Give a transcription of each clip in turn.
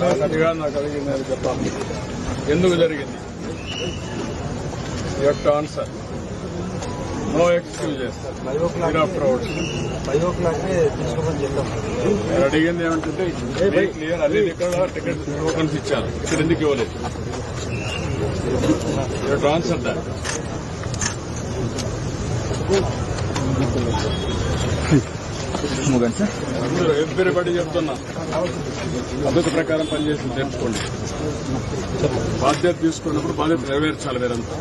నాకు అడిగా నాకు అడిగింది అని చెప్పాలి ఎందుకు జరిగింది యొక్క ఆన్సర్ నో ఎక్స్క్యూజెస్ నేను అడిగింది ఏమంటే క్లియర్ అన్ని ఇక్కడ టికెట్ టోకన్స్ ఇచ్చారు. ఇక్కడ ఎందుకు ఇవ్వలేదు? ఆన్సర్ దాట్ అందరూ ఎవ్రీబడి చెప్తున్నా. పద్ధతి ప్రకారం పనిచేసి నేర్చుకోండి. బాధ్యత తీసుకున్నప్పుడు బాధ్యత నెరవేర్చాలి మీరంతా.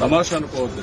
తమాషా అనుకోవద్దు.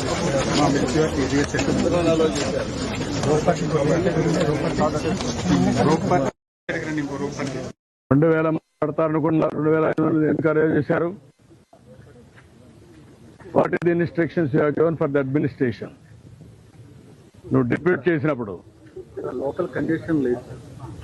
రెండు వేల పడతారనుకున్న రెండు వేల ఐదు వందలు ఎన్కరేజ్ చేశారు. What is the instructions you given for the administration? నువ్వు డిప్యూట్ చేసినప్పుడు. లోకల్ కండిషన్ లేదు.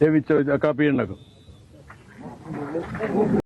ఏమి ఇచ్చారు కాపీ ఇవ్వండి నాకు